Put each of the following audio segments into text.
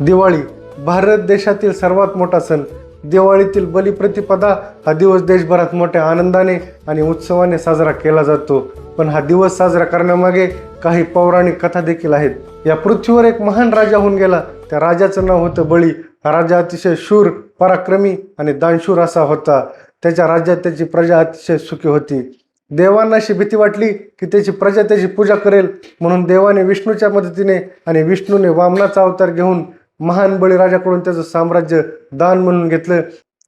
दिवाळी भारत देशातील सर्वात मोठा सण. दिवाळीतील बलिप्रतिपदा हा दिवस देशभरात मोठ्या आनंदाने आणि उत्सवाने साजरा केला जातो. पण हा दिवस साजरा करण्यामागे काही पौराणिक कथा देखील आहेत. या पृथ्वीवर एक महान राजा होऊन गेला. त्या राजाचं नाव होतं बळी. हा राजा अतिशय शूर पराक्रमी आणि दानशूर असा होता. त्याच्या राज्यात त्याची प्रजा अतिशय सुखी होती. देवांना अशी भीती वाटली की त्याची प्रजा त्याची पूजा करेल म्हणून देवाने विष्णूच्या मदतीने आणि विष्णूने वामनाचा अवतार घेऊन महान बळीराजाकडून त्याचं साम्राज्य दान म्हणून घेतलं.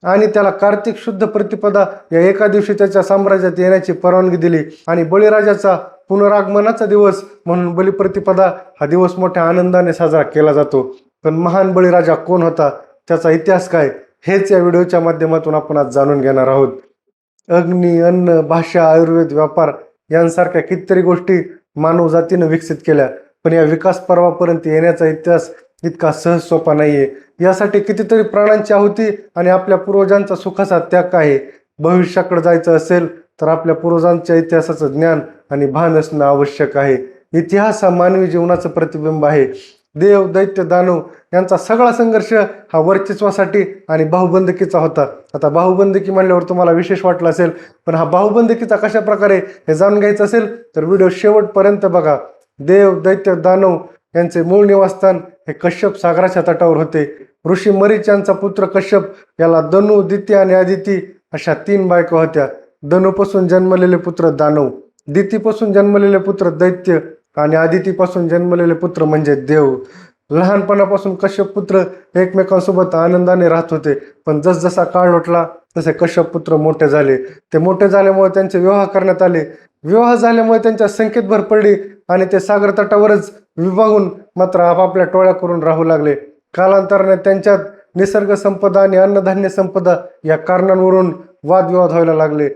आणि त्याला कार्तिक शुद्ध प्रतिपदा या एका दिवशी त्याच्या साम्राज्यात येण्याची परवानगी दिली. आणि बळीराजाचा पुनरागमनाचा दिवस म्हणून बलिप्रतिपदा हा दिवस मोठ्या आनंदाने साजरा केला जातो. पण महान बळीराजा कोण होता? त्याचा इतिहास काय? हेच या व्हिडिओच्या माध्यमातून आपण आज जाणून घेणार आहोत. अग्नी अन्न भाषा आयुर्वेद व्यापार यांसारख्या कितीतरी गोष्टी मानव जातीनं विकसित केल्या. पण या विकास पर्वापर्यंत येण्याचा इतिहास इतका सहज सोपा नाहीये. यासाठी कितीतरी प्राणांची आहुती आणि आपल्या पूर्वजांचा सुखाचा त्याग आहे. भविष्याकडे जायचं असेल तर आपल्या पूर्वजांच्या इतिहासाचं ज्ञान आणि भान असणं आवश्यक आहे. इतिहास हा मानवी जीवनाचं प्रतिबिंब आहे. देव दैत्य दानव यांचा सगळा संघर्ष हा वर्चस्वासाठी आणि बाहुबंदकीचा होता. आता बाहुबंदकी म्हणल्यावर तुम्हाला विशेष वाटलं असेल पण हा बाहुबंदकीचा कशा प्रकारे हे जाणून घ्यायचं असेल तर व्हिडिओ शेवटपर्यंत बघा. देव दैत्य दानव यांचे मूळ निवासस्थान हे कश्यप सागराच्या तटावर होते. ऋषी मरीच यांचा पुत्र कश्यप याला दनु दिती आणि आदिती अशा तीन बायका होत्या. दनूपासून जन्मलेले पुत्र दानव दितीपासून जन्मलेले पुत्र दैत्य आणि आदितीपासून जन्मलेले पुत्र म्हणजे देव. लहानपणापासून कश्यप पुत्र एकमेकांसोबत आनंदाने राहत होते. पण जसजसा काळ लोटला तसे कश्यप पुत्र मोठे झाले. ते मोठे झाल्यामुळे त्यांचे विवाह करण्यात आले. विवाह झाल्यामुळे त्यांच्या संख्येत भर पडली आणि ते सागर तटावरच विभागून मात्र आपापल्या टोळ्या करून राहू लागले. कालांतराने त्यांच्यात निसर्ग संपदा आणि अन्नधान्य संपदा या कारणांवरून वादविवाद व्हायला लागले.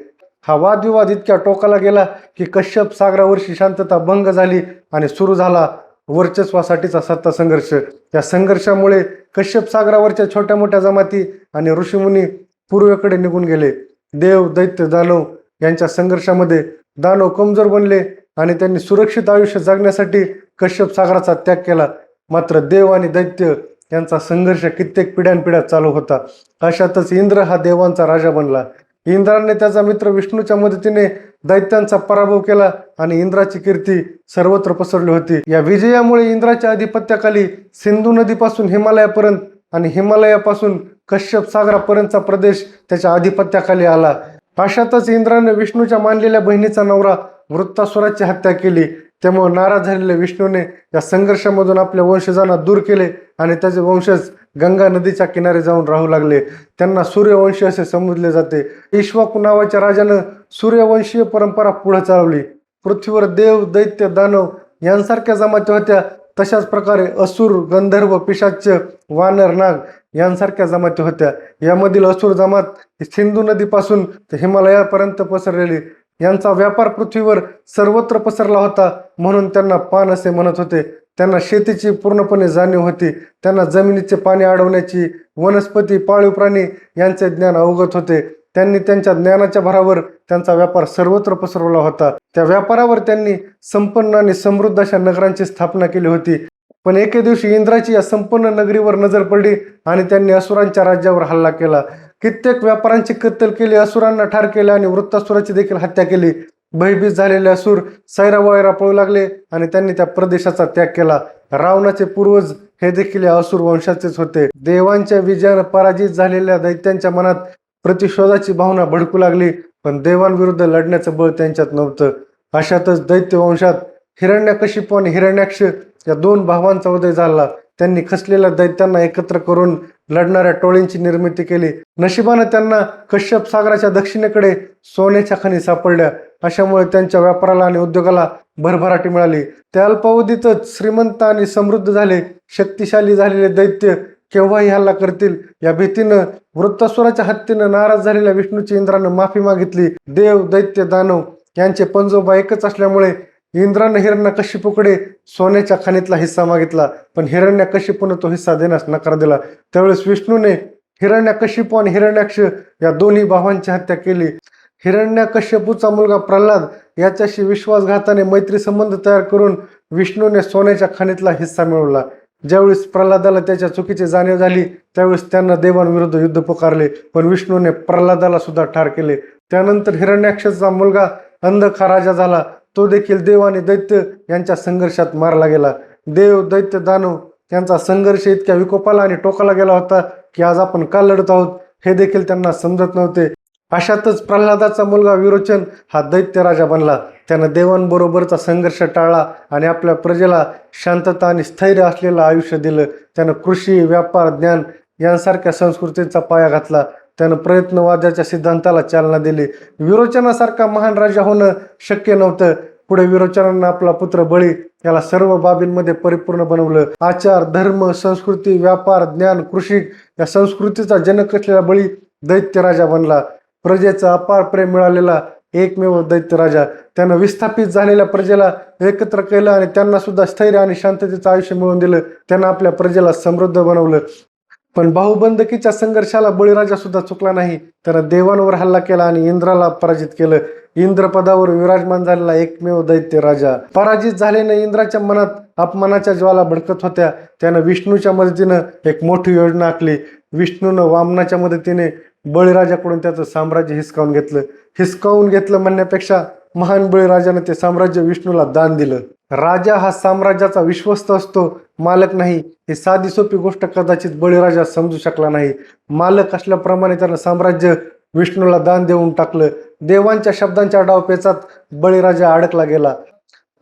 हा वादविवाद इतक्या टोकाला गेला की कश्यप सागरावरची शांतता भंग झाली आणि सुरू झाला वर्चस्वासाठीचा सत्ता संघर्ष. या संघर्षामुळे कश्यप सागरावरच्या छोट्या मोठ्या जमाती आणि ऋषीमुनी पूर्वेकडे निघून गेले. देव दैत्य दानव यांच्या संघर्षामध्ये दानव कमजोर बनले आणि त्यांनी सुरक्षित आयुष्य जगण्यासाठी कश्यप सागराचा त्याग केला. मात्र देव आणि दैत्य यांचा संघर्ष कित्येक पिढ्यानपिढ्या चालू होता. अशातच इंद्र हा देवांचा राजा बनला. इंद्राने त्याचा मित्र विष्णूच्या मदतीने दैत्यांचा पराभव केला आणि इंद्राची कीर्ती सर्वत्र पसरली होती. या विजयामुळे इंद्राच्या अधिपत्याखाली सिंधू नदीपासून हिमालयापर्यंत आणि हिमालयापासून कश्यप सागरापर्यंतचा प्रदेश त्याच्या अधिपत्याखाली आला. अशातच इंद्राने विष्णूच्या मानलेल्या बहिणीचा नवरा वृत्तासुराची हत्या केली. त्यामुळे नाराज झालेल्या विष्णूने या संघर्षामधून आपल्या वंशजांना दूर केले आणि त्याचे वंशज गंगा नदीच्या किनारी जाऊन राहू लागले. त्यांना सूर्यवंशी असे समजले जाते. इश्वाकू नावाच्या राजानं सूर्यवंशीय परंपरा पुढे चालवली. पृथ्वीवर देव दैत्य दानव यांसारख्या जमात्या होत्या. तशाच प्रकारे असुर गंधर्व पिशाच्य वानर नाग यांसारख्या जमाती होत्या. यामधील असुर जमात सिंधू नदीपासून ते हिमालयापर्यंत पसरलेली यांचा व्यापार पृथ्वीवर सर्वत्र पसरला होता म्हणून त्यांना पान असे म्हणत होते. त्यांना शेतीची पूर्णपणे जाणीव होती. त्यांना जमिनीचे पाणी अडवण्याची वनस्पती पाळीव प्राणी यांचे ज्ञान अवगत होते. त्यांनी त्यांच्या ज्ञानाच्या भरावर त्यांचा व्यापार सर्वत्र पसरवला होता. त्या व्यापारावर त्यांनी संपन्न आणि समृद्ध अशा नगरांची स्थापना केली होती. पण एके दिवशी इंद्राची या संपूर्ण नगरीवर नजर पडली आणि त्यांनी असुरांच्या राज्यावर हल्ला केला. कित्येक व्यापाऱ्यांची कत्तल केली असुरांना ठार केले आणि वृत्तासुराची देखील हत्या केली. भयभीत झालेले असुर सैरावैरा पळू लागले आणि त्यांनी त्या प्रदेशाचा त्याग केला. रावणाचे पूर्वज हे देखील या असुर वंशाचेच होते. देवांच्या विजयानं पराजित झालेल्या दैत्यांच्या मनात प्रतिशोधाची भावना भडकू लागली पण देवांविरुद्ध लढण्याचं बळ त्यांच्यात नव्हतं. अशातच दैत्य वंशात हिरण्यकशिपू आणि हिरण्याक्ष या दोन भावांचा उदय झाला. त्यांनी खसलेल्या दैत्यांना एकत्र करून लढणाऱ्या टोळींची निर्मिती केली. नशिबानं त्यांना कश्यप सागराच्या दक्षिणेकडे सोन्याच्या खाणी सापडल्या. अशामुळे त्यांच्या व्यापाराला आणि उद्योगाला भरभराटी मिळाली. त्या अल्पावधीतच श्रीमंत आणि समृद्ध झाले. शक्तिशाली झालेले दैत्य केव्हाही हल्ला करतील या भीतीनं वृत्तासुराच्या हत्येनं नाराज झालेल्या विष्णूची इंद्रानं माफी मागितली. देव दैत्य दानव यांचे पंजोबा एकच असल्यामुळे इंद्रानं हिरण्यकशिपूकडे सोन्याच्या खाणीतला हिस्सा मागितला. पण हिरण्यकशिपूनं तो हिस्सा देण्यास नकार दिला? त्यावेळेस विष्णूने हिरण्यकशिपू आणि हिरण्याक्ष या दोन्ही भावांची हत्या केली? हिरण्यकश्यपूचा मुलगा प्रल्हाद याच्याशी विश्वासघाताने मैत्री संबंध तयार करून विष्णूने सोन्याच्या खाणीतला हिस्सा मिळवला. ज्यावेळेस प्रल्हादाला त्याच्या चुकीची जाणीव झाली त्यावेळेस त्यांना देवांविरुद्ध युद्ध पुकारले. पण विष्णूने प्रल्हादाला सुद्धा ठार केले. त्यानंतर हिरण्याक्षचा मुलगा अंधखा राजा झाला. तो देखील देव आणि दैत्य यांच्या संघर्षात मारला गेला. देव दैत्य दानव यांचा संघर्ष इतक्या विकोपाला आणि टोकाला गेला होता की आज आपण का लढत आहोत हे देखील त्यांना समजत नव्हते. अशातच प्रल्हादाचा मुलगा विरोचन हा दैत्य राजा बनला. त्यानं देवांबरोबरचा संघर्ष टाळला आणि आपल्या प्रजेला शांतता आणि स्थैर्य असलेलं आयुष्य दिलं. त्यानं कृषी व्यापार ज्ञान यांसारख्या संस्कृतीचा पाया घातला. त्यानं प्रयत्नवादाच्या सिद्धांताला चालना दिली. विरोचनासारखा महान राजा होणं शक्य नव्हतं. पुढे विरोचनानं आपला पुत्र बळी याला सर्व बाबींमध्ये परिपूर्ण बनवलं. आचार धर्म संस्कृती व्यापार ज्ञान कृषी या संस्कृतीचा जनक असलेला बळी दैत्य राजा बनला. प्रजेचं अपार प्रेम मिळालेला एकमेव दैत्य राजा. त्यानं विस्थापित झालेल्या प्रजेला एकत्र केलं आणि त्यांना सुद्धा स्थैर्य आणि शांततेचं आयुष्य मिळवून दिलं. त्यांना आपल्या प्रजेला समृद्ध बनवलं. पण भाऊबंदकीच्या संघर्षाला बळीराजा सुद्धा चुकला नाही. त्यानं देवांवर हल्ला केला आणि इंद्राला पराजित केलं. इंद्रपदावर विराजमान झालेला एकमेव दैत्य राजा. पराजित झाल्याने इंद्राच्या मनात अपमानाच्या ज्वाला भडकत होत्या. त्यानं विष्णूच्या मदतीनं एक मोठी योजना आखली. विष्णूनं वामनाच्या मदतीने बळीराजाकडून त्याचं साम्राज्य हिसकावून घेतलं. हिसकावून घेतलं म्हणण्यापेक्षा महान बळीराजाने ते साम्राज्य विष्णूला दान दिलं. राजा हा साम्राज्याचा विश्वस्त असतो मालक नाही. ही साधी सोपी गोष्ट कदाचित बळीराजा समजू शकला नाही. मालक असल्याप्रमाणे त्यानं साम्राज्य विष्णूला दान देऊन टाकलं. देवांच्या शब्दांच्या डावपेचात बळीराजा अडकला गेला.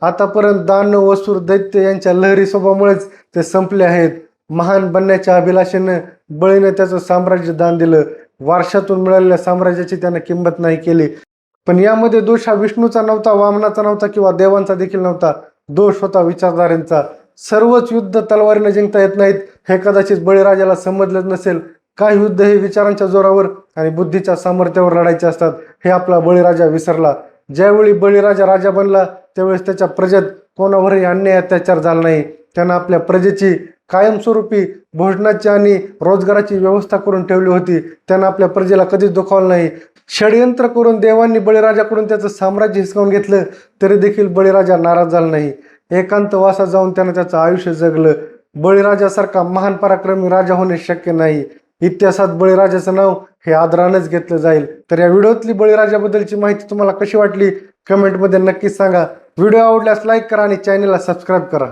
आतापर्यंत दान वसूर दैत्य यांच्या लहरी स्वभावामुळेच ते संपले आहेत. महान बनण्याच्या अभिलाषेनं बळीने त्याचं साम्राज्य दान दिलं. वारशातून मिळालेल्या साम्राज्याची त्यानं किंमत नाही केली. पण यामध्ये दोष हा विष्णूचा नव्हता वामनाचा नव्हता किंवा देवांचा देखील नव्हता. दोष होता विचारधारेंचा. सर्वच युद्ध तलवारीने जिंकता येत नाहीत हे कदाचित बळीराजाला समजलंच नसेल. काही युद्ध हे विचारांच्या जोरावर आणि बुद्धीच्या सामर्थ्यावर लढायचे असतात हे आपला बळीराजा विसरला. ज्यावेळी बळीराजा राजा बनला त्यावेळेस त्याच्या प्रजेत कोणावरही अन्याय अत्याचार झाला नाही. त्यानं आपल्या प्रजेची कायमस्वरूपी भोजनाची आणि रोजगाराची व्यवस्था करून ठेवली होती. त्यांना आपल्या प्रजेला कधीच दुखावलं नाही. षडयंत्र करून देवांनी बळीराजाकडून त्याचं साम्राज्य हिसकावून घेतलं तरी देखील बळीराजा नाराज झाला नाही. एकांत वासात जाऊन त्यानं त्याचं आयुष्य जगलं. बळीराजासारखा महान पराक्रमी राजा होणे शक्य नाही. इतिहासात बळीराजाचं नाव हे आदरानच घेतलं जाईल. तर या व्हिडिओतली बळीराजाबद्दलची माहिती तुम्हाला कशी वाटली? कमेंटमध्ये नक्कीच सांगा. व्हिडिओ आवडल्यास लाईक करा आणि चॅनलला सबस्क्राईब करा.